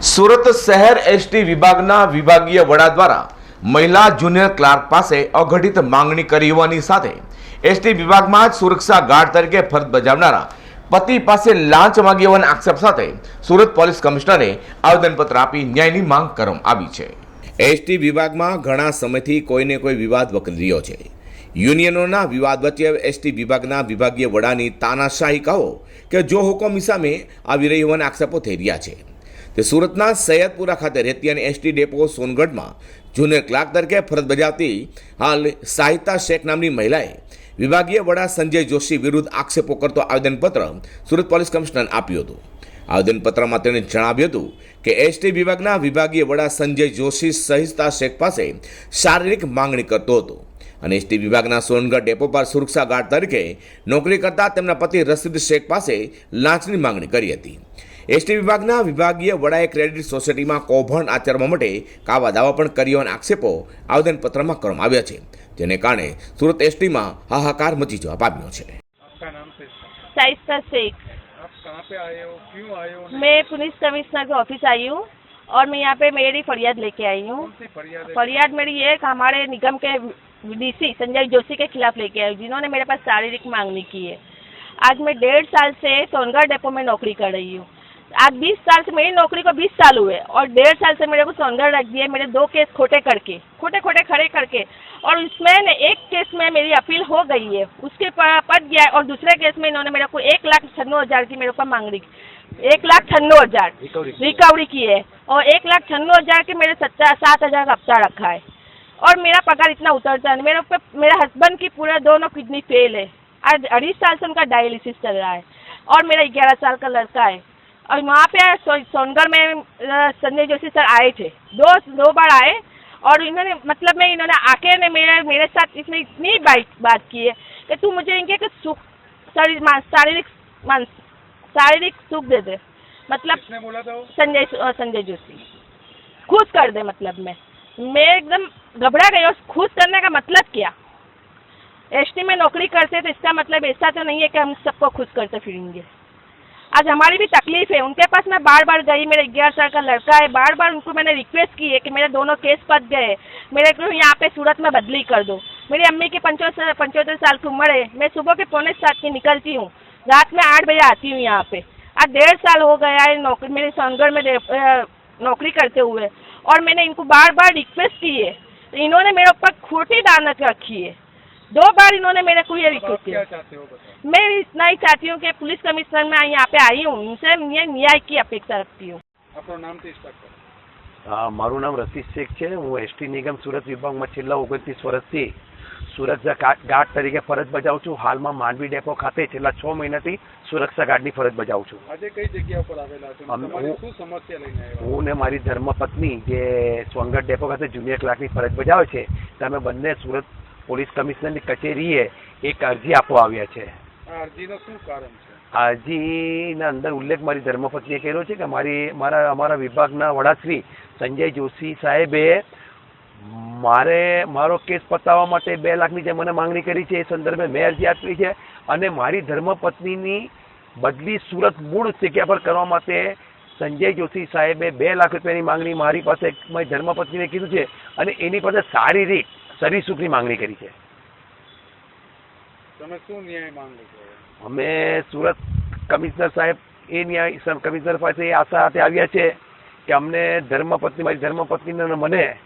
સુરત શહેર એસટી વિભાગના વિભાગીય વડા દ્વારા મહિલા જુનિયર ક્લાર્ક પાસે અઘટિત માંગણી કરી હોવાની સાથે એસટી વિભાગમાં જ સુરક્ષા ગાર્ડ તરીકે ફરજ બજાવનારા પતિ પાસે લાંચ માગી હોવાના આક્ષેપ સાથે સુરત પોલીસ કમિશનરે આવેદનપત્ર આપી ન્યાયની માંગ કરવામાં આવી છે. એસટી વિભાગમાં ઘણા સમયથી કોઈને કોઈ વિવાદ વકરી રહ્યો છે. યુનિયનોના વિવાદ વચ્ચે એસટી વિભાગના વિભાગીય વડાની તાનાશાહી કહો કે જો હુકમ સામે આવી રહી હોવાના આક્ષેપો થઈ રહ્યા છે. તે સુરતના સૈયદપુરા ખાતે રહેતી અને એસટી ડેપો સોનગઢમાં જુનિયર ક્લાર્ક તરીકે ફરજ બજાવતી હાલ સાહિતા શેખ નામની મહિલાએ વિભાગીય વડા સંજય જોશી વિરુદ્ધ આક્ષેપો કરતો આવેદનપત્ર સુરત પોલીસ કમિશનર આપ્યું હતું. આવેદનપત્રમાં તેણે જણાવ્યું હતું કે એસટી વિભાગના વિભાગીય વડા સંજય જોશી સહિતા શેખ પાસે શારીરિક માંગણી કરતો હતો અને એસટી વિભાગના સોનગઢ ડેપો પર સુરક્ષા ગાર્ડ તરીકે નોકરી કરતા તેમના પતિ રસીદ શેખ પાસે લાંચની માંગણી કરી હતી. એસટી વિભાગના વિભાગીય વડાએ ક્રેડિટ સોસાયટીમાં કૌભાંડ આચરવા માટે કાવા દાવા પણ કરી હોવાના આક્ષેપો આવેદનપત્રમાં કરવામાં આવ્યા છે જેને કારણે સુરત એસટીમાં હાહાકાર મચી જવા પામ્યો છે आपका नाम से स्टार्ट। शाइस्ता शेख आप कहाँ पे आए हो क्यों आए हो मैं पुलिस कमिश्नर के ऑफिस आई हूँ और मैं यहाँ पे मेरी फरियाद लेके आई हूँ कौन सी फरियाद है फरियाद मेरी ये है कि हमारे निगम के डीसी संजय जोशी के खिलाफ लेके आई हूँ जिन्होंने मेरे पास शारीरिक मांगनी की है आज मैं डेढ़ साल से सोनगढ़ डेपो में नौकरी कर रही हूँ आज बीस साल से मेरी नौकरी को बीस साल हुए और डेढ़ साल से मेरे को सोनगढ़ रख दिए मेरे दो केस खोटे करके खोटे खोटे खड़े करके और इसमें न एक केस में मेरी अपील हो गई है। उसके पट गया है और दूसरे केस में इन्होंने मेरे को एक लाख छन्नू हज़ार की मेरे ऊपर मांगनी की एक लाख छन्नू हज़ार रिकवरी की है। और एक लाख छन्नू हज़ार के मेरे सत्तर सात हज़ार का हफ़्ता रखा है। और मेरा पगार इतना उतरता है मेरे ऊपर मेरे हस्बैंड की पूरा दोनों किडनी फेल है। आज अढ़ी साल से उनका डायलिसिस चल रहा है और मेरा ग्यारह साल का लड़का है। और वहाँ पे सोनगढ़ में संजय जोशी सर आए थे। दो दो बार आए और इन्होंने मतलब में इन्होंने आके ने मेरे मेरे साथ इसमें इतनी बात बात की है कि तू मुझे इनके कि सुख शारीरिक शारीरिक सुख दे दे। मतलब संजय संजय जोशी। खुश कर दे मतलब में। मैं एकदम घबरा गई और खुश करने का मतलब क्या? एसटी में नौकरी करते तो इसका मतलब ऐसा तो नहीं है कि हम सबको खुश करते फिरेंगे। आज हमारी भी तकलीफ़ है। उनके पास मैं बार बार गई, मेरे ग्यारह साल का लड़का है। बार बार उनको मैंने रिक्वेस्ट की है कि मेरे दोनों केस पत गए। मेरे को यहाँ पे सूरत में बदली कर दो। मेरी अम्मी की पंचोत्तर पंचोत्तर साल की उम्र है। मैं सुबह के पौने सात की निकलती हूँ। रात में आठ बजे आती हूँ यहाँ पे। आज डेढ़ साल हो गया है नौकरी, मेरे सोनगढ़ में नौकरी करते हुए। और मैंने इनको बार बार रिक्वेस्ट की है। इन्होंने मेरे ऊपर खोटी दानत रखी है। दो बार इन्होंने मेरे को ये अब आप रिक्वेस्ट क्या किया चाहते हो बताओ मैं इतना ही चाहती हूँ कि पुलिस कमिश्नर में यहाँ पे आई हूँ उनसे ये न्याय की अपेक्षा रखती हूँ આપણું નામથી સ્ટાર્ટ કરો હા મારું નામ રસીદ શેખ છે હું એસટી નિગમ સુરત વિભાગમાં છેલ્લા ઓગણત્રીસ વર્ષથી સુરત ગાર્ડ તરીકે ફરજ બજાવું છું હાલમાં માંડવી ડેપો ખાતે છેલ્લા છ મહિનાથી સુરક્ષા ગાર્ડની ફરજ બજાવું છું આજે કઈ જગ્યા પર આવેલા છો અમે- તમારી હું- શું સમસ્યા લઈને આવ્યા હું ને મારી ધર્મપત્ની જે સોનગઢ ડેપો ખાતે જુનિયર ક્લાર્કની ફરજ બજાવે છે તો અમે બંને સુરત પોલીસ કમિશનરની કચેરીએ એક અરજી આપવા આવ્યા છે. અરજીનું શું કારણ છે? અરજીના અંદર ઉલ્લેખ મારી ધર્મપત્નીએ કર્યો છે કે મારી મારા અમારા વિભાગના વડાશ્રી સંજય જોશી સાહેબે મારે મારો કેસ પતાવવા માટે બે લાખની જે મને માંગણી કરી છે એ સંદર્ભે મેં અરજી આપી છે અને મારી ધર્મપત્નીની બદલી સુરત મૂળ જગ્યા પર કરવા માટે સંજય જોશી સાહેબે બે લાખ રૂપિયાની માંગણી મારી પાસે મારી ધર્મપત્નીને કીધું છે અને એની પાસે શારીરિક શરીર સુખની માંગણી કરી છે. તમે શું ન્યાય માંગો છો? અમે સુરત કમિશનર સાહેબ એ ન્યાય કમિશનર પાસે એ આશા સાથે આવ્યા છે કે અમને ધર્મપત્ની મારી ધર્મપત્નીને મને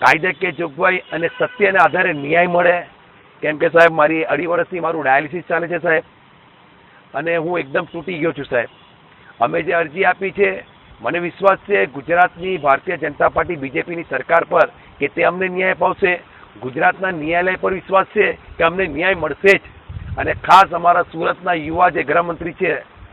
કાયદાકીય જોગવાઈ અને સત્યના આધારે ન્યાય મળે. કેમ કે સાહેબ મારી અઢી વર્ષથી મારું ડાયાલિસિસ ચાલે છે સાહેબ. અને હું એકદમ તૂટી ગયો છું સાહેબ. અમે જે અરજી આપી છે મને વિશ્વાસ છે, ગુજરાતની ભારતીય જનતા પાર્ટી બીજેપીની સરકાર પર કે તે અમને ન્યાય અપાવશે. ગુજરાતના ન્યાયાલય પર વિશ્વાસ છે કે અમને ન્યાય મળશે જ. અને ખાસ અમારા સુરતના યુવા જે ગૃહમંત્રી છે,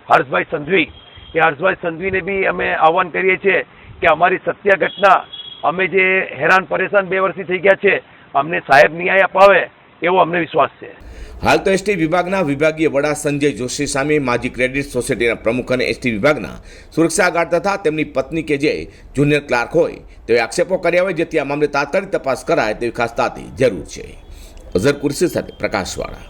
હર્ષભાઈ સંઘવી એ હર્ષભાઈ સંઘવીને બી અમે આહવાન કરીએ છીએ કે અમારી સત્ય ઘટના અમે જે હેરાન પરેશાન બે વર્ષથી થઈ ગયા છે, અમને સાહેબ ન્યાય અપાવે એવો અમને વિશ્વાસ છે. હાલ તો એસટી વિભાગના વિભાગીય વડા સંજય જોશી સામે માજી ક્રેડિટ સોસાયટીના પ્રમુખ અને એસટી વિભાગના સુરક્ષા ગાર્ડ તથા તેમની પત્ની કે જે જુનિયર ક્લાર્ક હોય તેઓ આક્ષેપો કર્યા હોય જેથી આ મામલે તાત્કાલિક તપાસ કરાય તેવી ખાસ તાતી જરૂર છે. અઝર કુર્સી સાથે પ્રકાશવાળા.